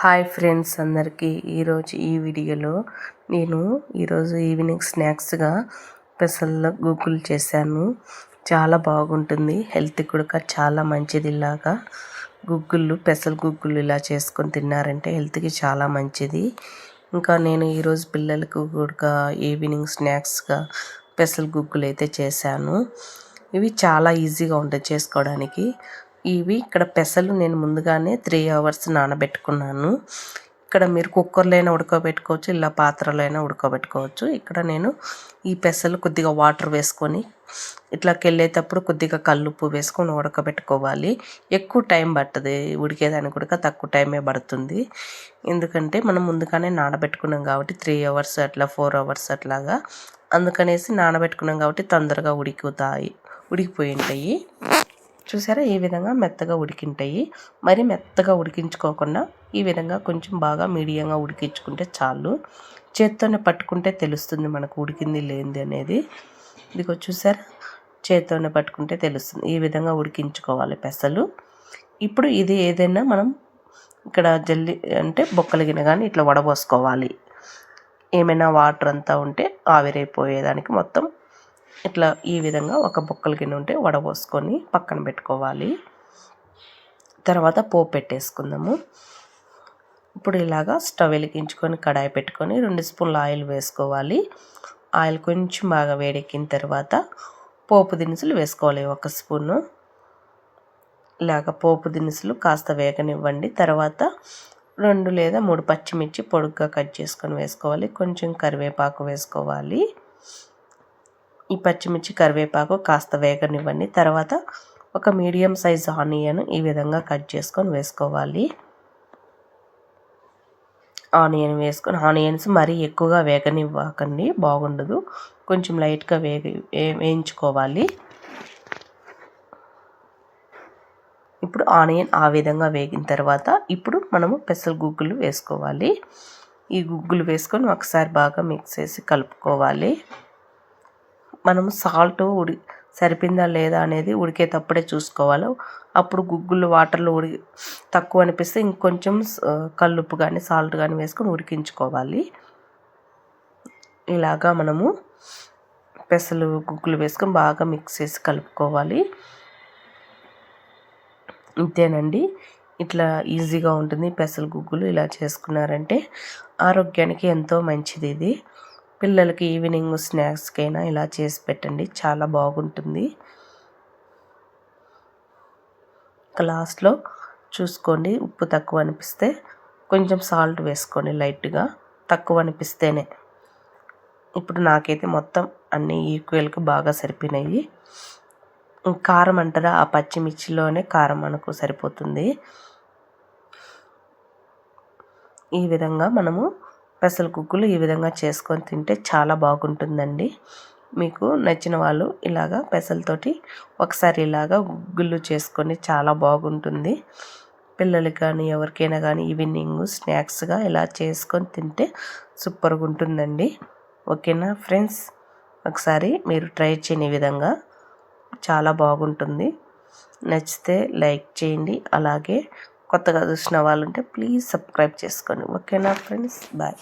Hi friends అందరికీ. ఈరోజు ఈ వీడియోలో నేను ఈరోజు ఈవినింగ్ స్నాక్స్గా పెసల్లో గుగ్గులు చేశాను. చాలా బాగుంటుంది. హెల్త్ కూడా చాలా మంచిది ఇలాగా. గుగ్గులు పెసలు గుగ్గులు ఇలా చేసుకొని తిన్నారంటే హెల్త్కి చాలా మంచిది. ఇంకా నేను ఈరోజు పిల్లలకు కూడా ఈవినింగ్ స్నాక్స్గా పెసలు గుగ్గులు అయితే చేశాను. ఇవి చాలా ఈజీగా ఉంటాయి చేసుకోవడానికి. ఇవి ఇక్కడ పెసలు నేను ముందుగానే త్రీ అవర్స్ నానబెట్టుకున్నాను. ఇక్కడ మీరు కుక్కర్లో అయినా ఉడకబెట్టుకోవచ్చు ఇలా పాత్రలో అయినా ఉడకబెట్టుకోవచ్చు. ఇక్కడ నేను ఈ పెసలు కొద్దిగా వాటర్ వేసుకొని ఇట్లా వెళ్ళేటప్పుడు కొద్దిగా కల్లుప్పు వేసుకొని ఉడకబెట్టుకోవాలి. ఎక్కువ టైం పట్టదు ఉడికేదానికి కూడా తక్కువ టైమే పడుతుంది. ఎందుకంటే మనం ముందుగానే నానబెట్టుకున్నాం కాబట్టి త్రీ అవర్స్ అట్లా ఫోర్ అవర్స్ అట్లాగా. అందుకనేసి నానబెట్టుకున్నాం కాబట్టి తొందరగా ఉడికిపోతాయి ఉడికిపోయి ఉంటాయి. చూసారా? ఈ విధంగా మెత్తగా ఉడికింటాయి. మరి మెత్తగా ఉడికించుకోకుండా ఈ విధంగా కొంచెం బాగా మీడియంగా ఉడికించుకుంటే చాలు. చేత్తోనే పట్టుకుంటే తెలుస్తుంది మనకు ఉడికింది లేనిది అనేది. ఇదిగో చూసారా? చేత్తోనే పట్టుకుంటే తెలుస్తుంది. ఈ విధంగా ఉడికించుకోవాలి పెసలు. ఇప్పుడు ఇది ఏదైనా మనం ఇక్కడ జల్లి అంటే బొక్కలిగిన కానీ ఇట్లా వడబోసుకోవాలి. ఏమైనా వాటర్ అంతా ఉంటే ఆవిరైపోయేదానికి మొత్తం ఇట్లా ఈ విధంగా ఒక బొక్కల గిన్నె ఉంటే వడబోసుకొని పక్కన పెట్టుకోవాలి. తర్వాత పోపు పెట్టేసుకుందాము. ఇప్పుడు ఇలాగా స్టవ్ వెలిగించుకొని కడాయి పెట్టుకొని రెండు స్పూన్లు ఆయిల్ వేసుకోవాలి. ఆయిల్ కొంచెం బాగా వేడెక్కిన తర్వాత పోపు దినుసులు వేసుకోవాలి ఒక స్పూను. ఇలాగ పోపు దినుసులు కాస్త వేగనివ్వండి. తర్వాత రెండు లేదా మూడు పచ్చిమిర్చి పొడుగ్గా కట్ చేసుకొని వేసుకోవాలి. కొంచెం కరివేపాకు వేసుకోవాలి. ఈ పచ్చిమిర్చి కరివేపాకు కాస్త వేగనివ్వండి. తర్వాత ఒక మీడియం సైజ్ ఆనియన్ ఈ విధంగా కట్ చేసుకొని వేసుకోవాలి. ఆనియన్ వేసుకొని ఆనియన్స్ మరీ ఎక్కువగా వేగనివ్వకండి బాగుండదు. కొంచెం లైట్గా వేగ వేయించుకోవాలి. ఇప్పుడు ఆనియన్ ఆ విధంగా వేగిన తర్వాత ఇప్పుడు మనము పెసల గుగ్గులు వేసుకోవాలి. ఈ గుగ్గులు వేసుకొని ఒకసారి బాగా మిక్స్ చేసి కలుపుకోవాలి. మనం సాల్ట్ ఉడి సరిపోయిందా లేదా అనేది ఉడికేటప్పుడే చూసుకోవాలి. అప్పుడు గుగ్గులు వాటర్లో ఉడి తక్కువ అనిపిస్తే ఇంకొంచెం కల్లుప్పు కానీ సాల్ట్ కానీ వేసుకొని ఉడికించుకోవాలి. ఇలాగా మనము పెసలు గుగ్గులు వేసుకొని బాగా మిక్స్ చేసి కలుపుకోవాలి. ఇంతేనండి. ఇట్లా ఈజీగా ఉంటుంది పెసలు గుగ్గులు ఇలా చేసుకున్నారంటే ఆరోగ్యానికి ఎంతో మంచిది ఇది. పిల్లలకి ఈవినింగ్ స్నాక్స్కైనా ఇలా చేసి పెట్టండి. చాలా బాగుంటుంది. లాస్ట్లో చూసుకోండి. ఉప్పు తక్కువ అనిపిస్తే కొంచెం సాల్ట్ వేసుకోండి లైట్గా. తక్కువ అనిపిస్తేనే. ఇప్పుడు నాకైతే మొత్తం అన్నీ ఈక్వల్గా బాగా సరిపోయినాయి. కారం అంటారా? ఆ పచ్చిమిర్చిలోనే కారం మనకు సరిపోతుంది. ఈ విధంగా మనము పెసల కుక్కలు ఈ విధంగా చేసుకొని తింటే చాలా బాగుంటుందండి. మీకు నచ్చిన వాళ్ళు ఇలాగా పెసలతోటి ఒకసారి ఇలాగా గుగ్గులు చేసుకొని చాలా బాగుంటుంది. పిల్లలకి కానీ ఎవరికైనా కానీ ఈవినింగ్ స్నాక్స్గా ఇలా చేసుకొని తింటే సూపర్గా ఉంటుందండి. ఓకేనా ఫ్రెండ్స్? ఒకసారి మీరు ట్రై చేయని విధంగా చాలా బాగుంటుంది. నచ్చితే లైక్ చేయండి. అలాగే కొత్తగా చూసిన వాళ్ళు ఉంటే ప్లీజ్ సబ్స్క్రైబ్ చేసుకోండి. ఓకేనా ఫ్రెండ్స్? బాయ్.